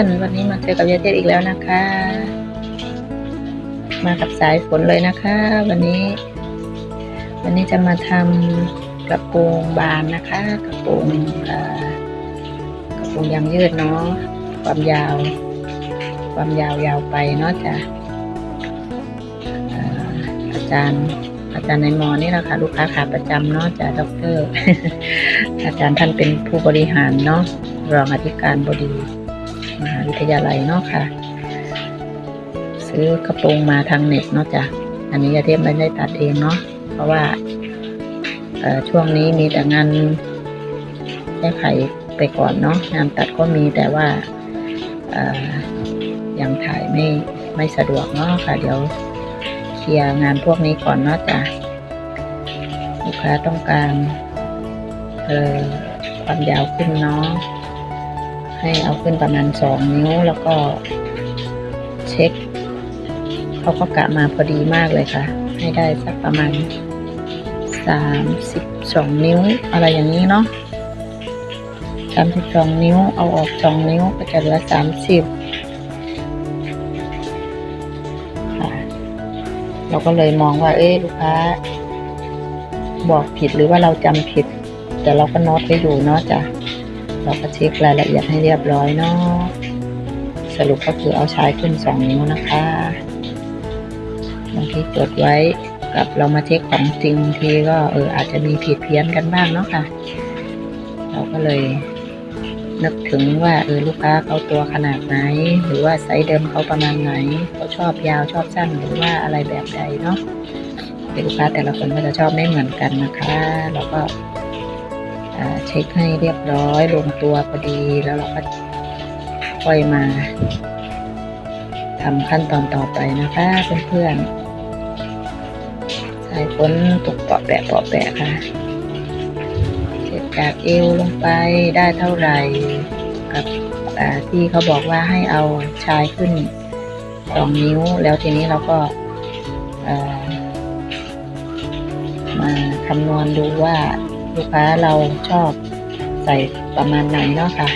เพื่อนๆ วันนี้มาเจอกับยายเจ็ดอีกแล้วนะคะ มากับสายฝนเลยนะคะ วันนี้ วันนี้จะมาทำกระโปรงบานนะคะ กระโปรงกระโปรงยางยืดเนาะความยาว ความยาวยาวไปเนาะจ้ะเอ่ออาจารย์อาจารย์ในมอนี่แหละค่ะลูกค้าขาประจำเนาะจ้ะด็อกเตอร์อาจารย์ท่านเป็นผู้บริหารเนาะรองอธิการบดี มหาวิทยาลัยเนาะค่ะ ซื้อกระโปรงมาทางเน็ตเนาะจ้ะอันนี้ยาเทพไม่ได้ตัดเองเนาะเพราะว่าช่วงนี้มีแต่งานแก้ไขไปก่อนเนาะงานตัดก็มีแต่ว่ายังถ่ายไม่ไม่สะดวกเนาะค่ะ เดี๋ยวเคลียร์งานพวกนี้ก่อนเนาะจ้ะลูกค้าต้องการความยาวขึ้นเนาะ ให้เอาขึ้นประมาณสองนิ้วแล้วก็เช็คเขาก็กะมาพอดีมากเลยค่ะ ให้ได้สักประมาณสามสิบสองนิ้วอะไรอย่างนี้เนาะสามสิบสองนิ้วเอาออกสองนิ้วก็จะเหลือสามสิบค่ะเราก็เลยมองว่า เอ๊ะลูกค้า บอกผิดหรือว่าเราจำผิด แต่เราก็โน้ตไว้อยู่เนาะจ้ะ เราก็เช็ครายละเอียดให้เรียบร้อยเนาะสรุปก็คือเอาใช้ขึ้นสองนิ้วนะคะบางทีจดไว้กับเรามาเช็คของจริงทีก็เอออาจจะมีผิดเพี้ยนกันบ้างเนาะค่ะ เราก็เลยนึกถึงว่าเออลูกค้าเขาตัวขนาดไหน หรือว่าไซส์เดิมเขาประมาณไหนเขาชอบยาวชอบสั้นหรือว่าอะไรแบบใดเนาะลูกค้าแต่ละคนก็จะชอบไม่เหมือนกันนะคะ เราก็ เช็คให้เรียบร้อยลงตัวพอดีแล้วเราก็ค่อยมาทำขั้นตอนต่อไปนะคะเพื่อนๆใสายฝนตกเปาะแปะเปาะแปะค่ะเช็ดจากเอวลงไปได้เท่าไหร่กับที่เขาบอกว่าให้เอาชายขึ้นสองนิ้ว แล้วทีนี้เราก็มาคำนวณดูว่า ลูกค้าเราชอบใส่ประมาณไหนเนาะค่ะ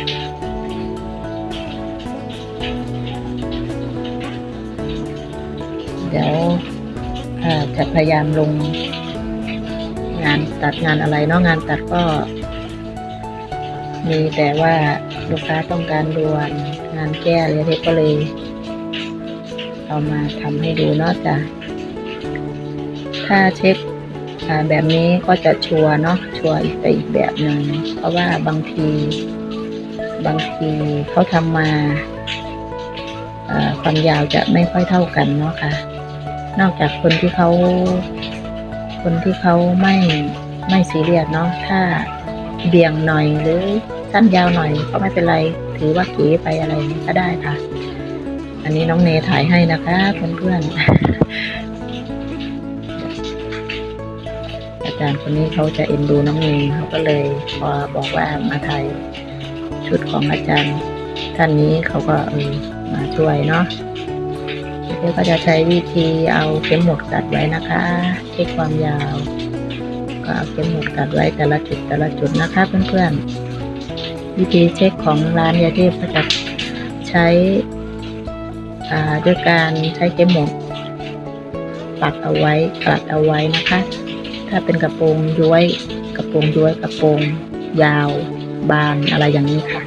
เดี๋ยวอ่อจะพยายามลง งานตัดงานอะไรเนาะงานตัดก็ มีแต่ว่าลูกค้าต้องการด่วนงานแก้อะไรเทก็เลย เอามาทำให้ดูเนาะจ้ะถ้าเช็ค แบบนี้ก็จะชัวร์เนาะชัวร์อีกไปอีกแบบหนึ่งเพราะว่าบางที บางทีเขาทำมาความยาวจะไม่ค่อยเท่ากันเนาะค่ะ นอกจากคนที่เขาคนที่เขาไม่ไม่ซีเรียสเนาะถ้าเบี่ยงหน่อยหรือสั้นยาวหน่อยก็ไม่เป็นไร ถือว่าเก๋ไปอะไรก็ได้ค่ะ อันนี้น้องเนถ่ายให้นะคะเพื่อนๆ อาจารย์คนนี้เขาจะเอ็นดูน้องเนเขาก็เลยพอบอกว่ามาถ่ายชุดของอาจารย์ท่านนี้เขาก็เออมาช่วยเนาะเดี๋ยวก็จะใช้วิธีเอาเข็มหมุดกัดไว้นะคะเช็คความยาว ก็เอาเข็มหมุดกัดไว้แต่ละจุดแต่ละจุดนะคะเพื่อนๆวิธีเช็คของร้านยาเทพก็จะใช้อ่าด้วยการใช้เข็มหมุดปักเอาไว้กัดเอาไว้นะคะ ถ้าเป็นกระโปรงย้วย กระโปรงย้วยกระโปรงยาว บานอะไรอย่างนี้ค่ะ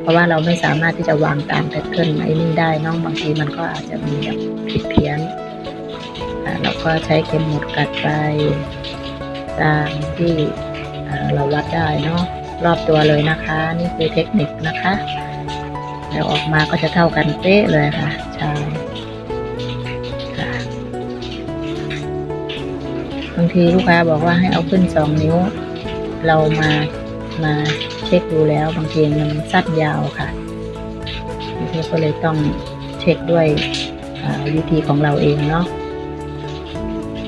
เพราะว่าเราไม่สามารถที่จะวางตามแพทเทิร์นไอ้นี่ได้เนอกบางทีมันก็อาจจะมีแบบผิดเพี้ยนเราก็ใช้เข็มหมุดกัดไปตามที่เราวัดได้เนาะรอบตัวเลยนะคะ นี่คือเทคนิคนะคะ แล้วออกมาก็จะเท่ากันเป๊ะเลยค่ะใช่ บางทีลูกค้าบอกว่าให้เอาขึ้นสองนิ้ว เรามามาเช็คดูแล้วบางทีมันสั้นยาวค่ะบางทีก็เลยต้องเช็คด้วยวิธีของเราเองเนาะ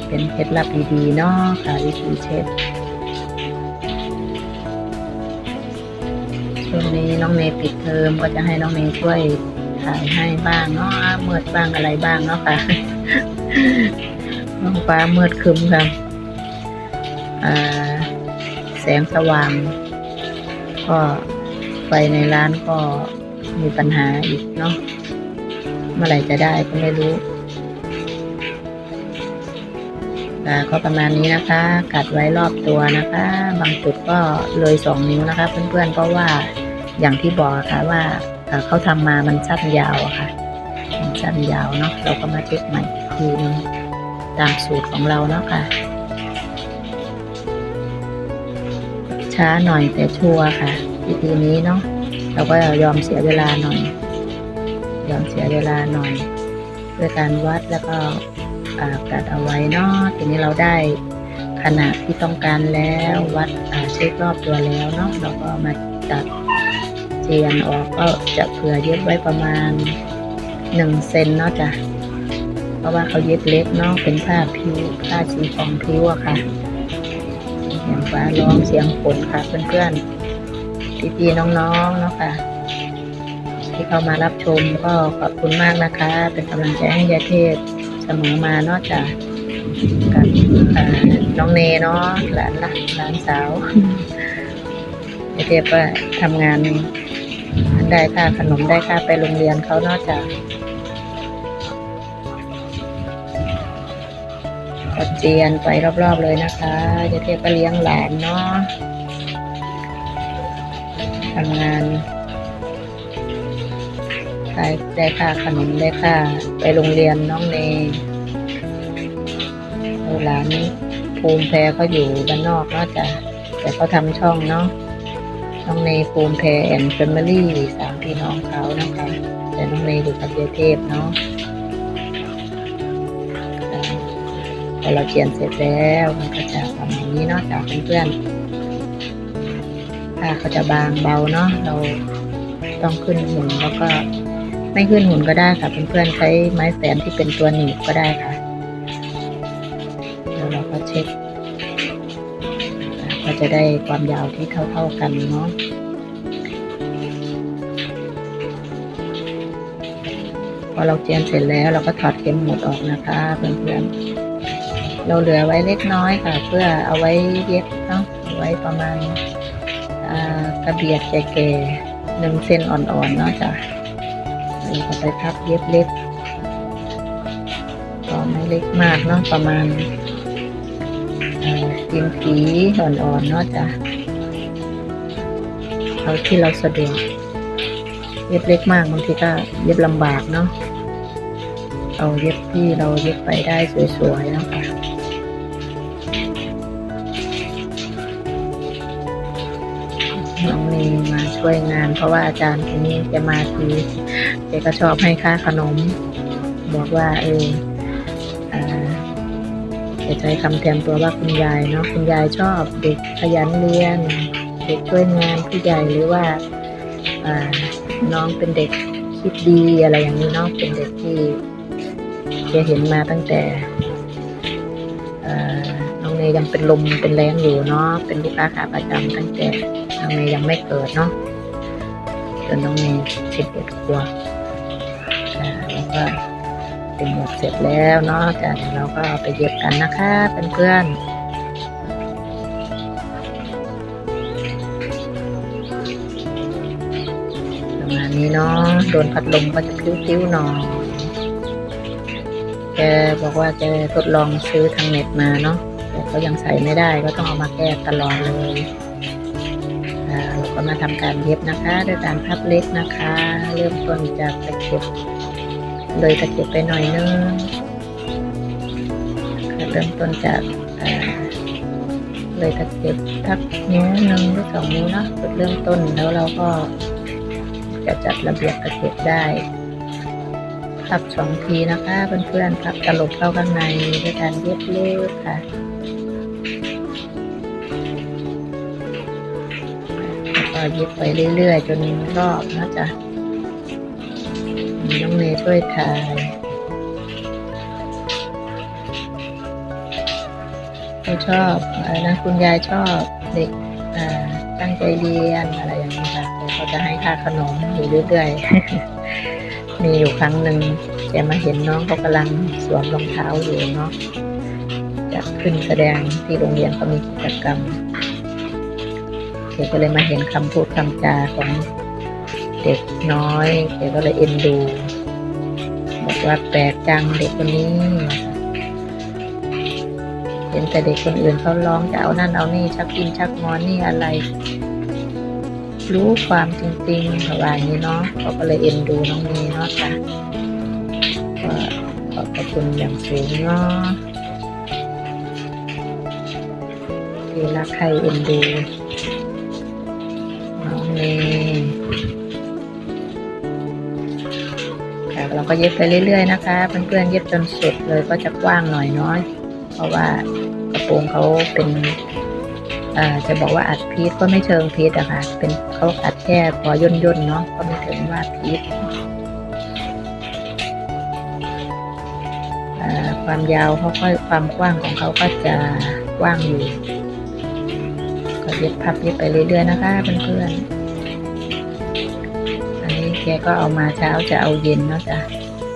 เป็นเคล็ดลับดีๆเนาะค่ะวิธีเช็คช่วงนี้น้องเมย์ปิดเทอมก็จะให้น้องเมย์ช่วยถ่ายให้บ้างเนาะเมืดบ้างอะไรบ้างเนาะค่ะ น้องฟ้ามืดครึมค่ะแสงสว่าง ก็ไฟในร้านก็มีปัญหาอีกเนาะเมื่อไหร่จะได้ก็ไม่รู้อ่าก็ประมาณนี้นะคะ กัดไว้รอบตัวนะคะ บางจุดก็เลยสองนิ้วนะคะ เพื่อนๆเพราะว่าอย่างที่บอกะค่ะว่าเขาทำมามันสั้นยาวอะค่ะมันสั้นยาวเนาะเราก็มาเช็คใหม่อีกทีนึง ตามสูตรของเราเนาะค่ะ ช้าหน่อยแต่ชัวร์ค่ะวิธีนี้เนาะเราก็ยอมเสียเวลาหน่อย ยอมเสียเวลาหน่อยด้วยการวัดแล้วก็กัดเอาไว้เนาะทีนี้เราได้ขนาดที่ต้องการแล้ววัดเช็ครอบตัวแล้วเนาะเราก็มาตัดเจียนออกก็จะเผื่อเย็บไว้ประมาณหนึ่งเซนเนาะจ้ะ ราะว่าเขาเย็บเล็กเนาะเป็นผ้าพิ้วผ้าชีฟองพิ้วอะค่ะเสียงฟ้าร้องเสียงฝนค่ะ เพื่อนๆพี่ๆน้องๆเนาะค่ะ ที่เข้ามารับชมก็ขอบคุณมากนะคะ เป็นกำลังใจให้ยายเทพเสมอมานอกจากกับน้องเนเนาะหลานละหลานสาวยายเทพก็ทำงานได้ค่าขนมได้ค่าไปโรงเรียนเขานอกจาก ก็เจียนไปรอบๆเลยนะคะยายเทพก็เลี้ยงหลานเนาะทำงานได้ได้ค่าขนมได้ค่าไปโรงเรียนน้องเนแล้วหลานภูมิแพ้เขาอยู่บ้านนอกเนาะจ้ะแต่เขาทำช่องเนาะน้องเนภูมิแพ้แอนด์แฟมิลี่สามพี่น้องเขานะคะแต่น้องเนอยู่กับเยายเทพเนาะ อเราเขียนเสร็จแล้วมันก็จะประมาณนี้เนาะจากเพื่อนๆผ้าเขาจะบางเบาเนาะเราต้องขึ้นหุ่นแล้วก็ไม่ขึ้นหุ่นก็ได้ค่ะเพื่อนๆใช้ไม้แสนที่เป็นตัวหนีบก็ได้ค่ะแล้วเราก็เช็คก็จะได้ความยาวที่เท่าๆกันเนาะพอเราเจียนเสร็จแล้วเราก็ถอดเข็มหมดออกนะคะเพื่อนๆ เราเหลือไว้เล็กน้อยค่ะ เพื่อเอาไว้เย็บเนาะไว้ประมาณกระเบียดแก่ๆหนึ่งเซนอ่อนๆเนาะจ้ะเราก็ไปพับเย็บเล็บก็ไม่เล็กมากเนาะประมาณกินผีอ่อนๆเนาะจ้ะเอาที่เราสะดวกเย็บเล็กมากบางทีก็เย็บลำบากเนาะเอาเย็บที่เราเย็บไปได้สวยๆนะคะ น้องเนีมาช่วยงาน เพราะว่าอาจารย์คนนี้จะมาทีแกก็ชอบให้ค่าขนม บอกว่าเอออ่าจะใช้คำแทนตัวว่าคุณยายเนาะคุณยายชอบเด็กขยันเรียน เด็กช่วยงานผู้ใหญ่หรือว่าน้องเป็นเด็กคิดดีอะไรอย่างนี้เนาะเป็นเด็กที่แกเห็นมาตั้งแต่น้องเนยยังเป็นลมเป็นแรงอยู่เนาะเป็นลูกค้าขาประจำตั้งแต่ น้องเนยยังไม่เกิดเนาะจนน้องเมย์สิบเอ็ดขวบแล้วก็เป็นหมดเสร็จแล้วเนาะจ้ะเดี๋ยวเราก็ไปเย็บกันนะคะเพื่อนๆประมาณนี้เนาะโดนพัดลมก็จะพิ้วๆหน่อยแกบอกว่าแกทดลองซื้อทางเน็ตมาเนาะแต่ก็ยังใส่ไม่ได้ก็ต้องเอามาแก้ตลอดเลย ก็มาทำการเย็บนะคะด้วยการพับเล็กนะคะ เริ่มต้นจากตะเข็บเลยตะเข็บไปหน่อยนึงเริ่มต้นจากอ่าเลยตะเข็บทักนิ้วหนึ่งหรือสองนิ้วเนาะจุดเริ่มต้นแล้วเราก็จะจัดระเบียบตะเข็บได้พับสองทีนะคะเพื่อนๆพับตลบเข้าข้างในด้วยการเย็บเล็กค่ะ ก็เย็บไปเรื่อยๆ จนรอบนะจ๊ะน้องเมย์ช่วยถ่ายเขาชอบอะไรนะคุณยายชอบเด็กตั้งใจเรียนอะไรอย่างนี้ค่ะเขาจะให้ค่าขนมอยู่เรื่อยๆ มีอยู่ครั้งหนึ่งแกมาเห็นน้องเขากำลังสวมรองเท้าอยู่เนาะจะขึ้นแสดงที่โรงเรียนเขามีกิจกรรม เด็กก็เลยมาเห็นคำพูดคำจาของเด็กน้อยแกก็เลยเอ็นดู บอกว่าแปลกจังเด็กคนนี้เห็นแต่เด็กคนอื่นเขาร้องจะเอานั่นเอานี่ชักกินชักงอนนี่อะไร รู้ความจริงๆเขาว่าอย่างนี้เนาะเขาก็เลยเอ็นดูน้องนีเนาะจ้ะก็ขอบพระคุณอย่างสูงเนาะที่รักใครเอ็นดู เมย์ค่ะเราก็เย็บไปเรื่อย ๆ นะคะ เพื่อนๆเย็บจนสุดเลยก็จะกว้างหน่อยน้อย เพราะว่ากระโปรงเขาเป็นจะบอกว่าอัดพีทก็ไม่เชิงพีทอะค่ะ เป็นเขาอัดแค่พอย่นย่นๆเนาะก็ไม่ถึงว่าพีทความยาวเขาก็ความกว้างของเขาก็จะกว้างอยู่ ก็เย็บพับเย็บไปเรื่อยๆนะคะเพื่อนๆ กก็เอามาเช้าจะเอาเย็นเนาะจ้ะ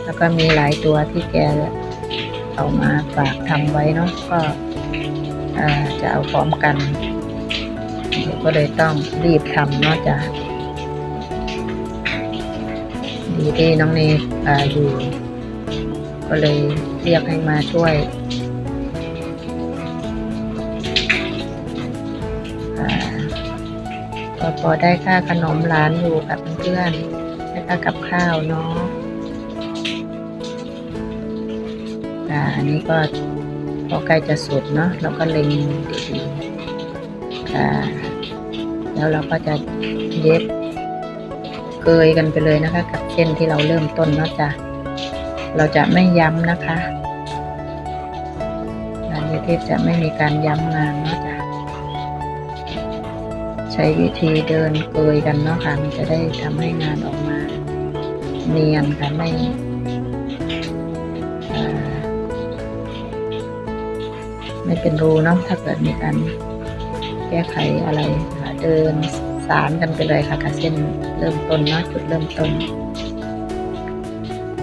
แล้วก็มีหลายตัวที่แกเอามาฝากทำไว้เนาะก็จะเอาพร้อมกันเดี๋ยวก็เลยต้องรีบทำเนาะจ้ะดีที่น้องเนยอยู่ ก็เลยเรียกให้มาช่วยก็พอได้ค่าขนมร้านอยู่กับเพื่อนๆ ค่ากับข้าวเนาะอ่าอันนี้ก็พอใกล้จะสุดเนาะเราก็เล็งดีๆค่ะแล้วเราก็จะเย็บเกยกันไปเลยนะคะ กับเส้นที่เราเริ่มต้นเนาะจ้ะเราจะไม่ย้ำนะคะงานนี้ที่จะไม่มีการย้ำงานเนาะจ้ะใช้วิธีเดินเกยกันเนาะค่ะ มันจะได้ทำให้งานออกมา เนียนค่ะไม่ไม่เป็นรูเนาะถ้าเกิดมีการแก้ไขอะไรเดินสารกันไปเลยค่ะกับเส้นเริ่มต้นเนาะจุดเริ่มต้น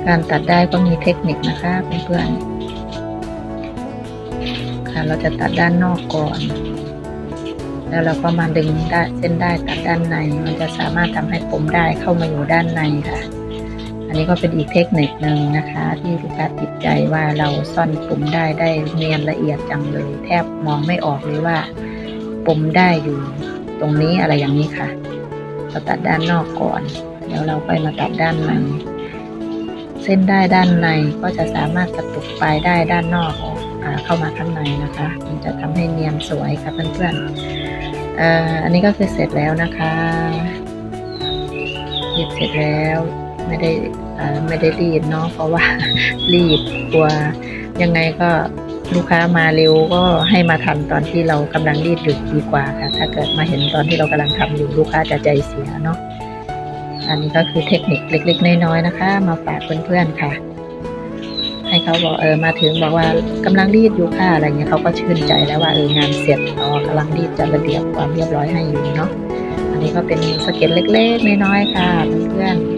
การตัดได้ก็มีเทคนิคนะคะเพื่อนๆค่ะเราจะตัดด้านนอกก่อน แล้วเราก็มาดึงได้เส้นได้ตัดด้านใน มันจะสามารถทำให้ผมได้เข้ามาอยู่ด้านในค่ะ อันนี้ก็เป็นอีกเทคนิคหนึ่งนะคะ ที่ลูกค้าติดใจว่าเราซ่อนผมได้ได้เนียนละเอียดจังเลย แทบมองไม่ออกเลยว่าปุ่มได้อยู่ตรงนี้อะไรอย่างนี้ค่ะเราตัดด้านนอกก่อน แล้วเราค่อยมาตัดด้านในเส้นได้ด้านในก็จะสามารถกระตุกปลายได้ด้านนอกออกเข้ามาข้างในนะคะ มันจะทำให้เนียนสวยค่ะเพื่อนๆออันนี้ก็คือเสร็จแล้วนะคะรีดเสร็จแล้ว ไม่ได้ไม่ได้รีดเนาะเพราะว่ารีดกลัวยังไงก็ลูกค้ามาเร็วก็ให้มาทันตอนที่เรากำลังรีดอยู่ดีกว่าค่ะ ถ้าเกิดมาเห็นตอนที่เรากำลังทำอยู่ลูกค้าจะใจเสียเนาะอันนี้ก็คือเทคนิคเล็ก ๆ น้อยๆนะคะ มาฝากเพื่อนๆค่ะ ให้เขาบอกเออมาถึงบอกว่ากำลังรีดอยู่ค่ะอะไรเงี้ยเขาก็ชื่นใจแล้วว่าเอองานเสร็จเนากำลังรีดจัดระเบียบความเรียบร้อยให้อยู่เนาะอันนี้ก็เป็นสเก็ตเล็ก ๆ น้อยๆค่ะเพื่อนๆ